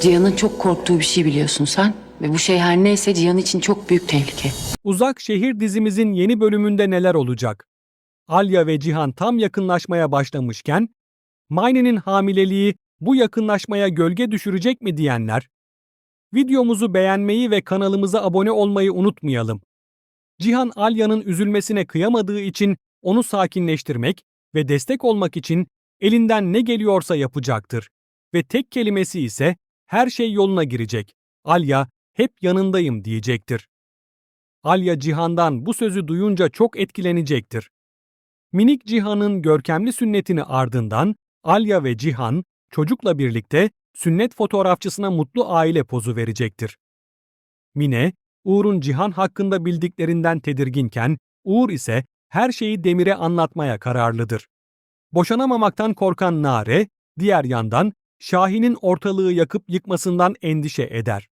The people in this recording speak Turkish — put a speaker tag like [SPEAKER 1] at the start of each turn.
[SPEAKER 1] Cihan'ın çok korktuğu bir şey biliyorsun sen. Ve bu şey her neyse Cihan için çok büyük tehlike.
[SPEAKER 2] Uzak Şehir dizimizin yeni bölümünde neler olacak? Alya ve Cihan tam yakınlaşmaya başlamışken, Mayne'nin hamileliği bu yakınlaşmaya gölge düşürecek mi diyenler, videomuzu beğenmeyi ve kanalımıza abone olmayı unutmayalım. Cihan Alya'nın üzülmesine kıyamadığı için onu sakinleştirmek ve destek olmak için elinden ne geliyorsa yapacaktır. Ve tek kelimesi ise her şey yoluna girecek. Alya hep yanındayım diyecektir. Alya Cihan'dan bu sözü duyunca çok etkilenecektir. Minik Cihan'ın görkemli sünnetini ardından Alya ve Cihan çocukla birlikte sünnet fotoğrafçısına mutlu aile pozu verecektir. Mine, Uğur'un Cihan hakkında bildiklerinden tedirginken Uğur ise her şeyi Demir'e anlatmaya kararlıdır. Boşanamamaktan korkan Nare, diğer yandan Şahin'in ortalığı yakıp yıkmasından endişe eder.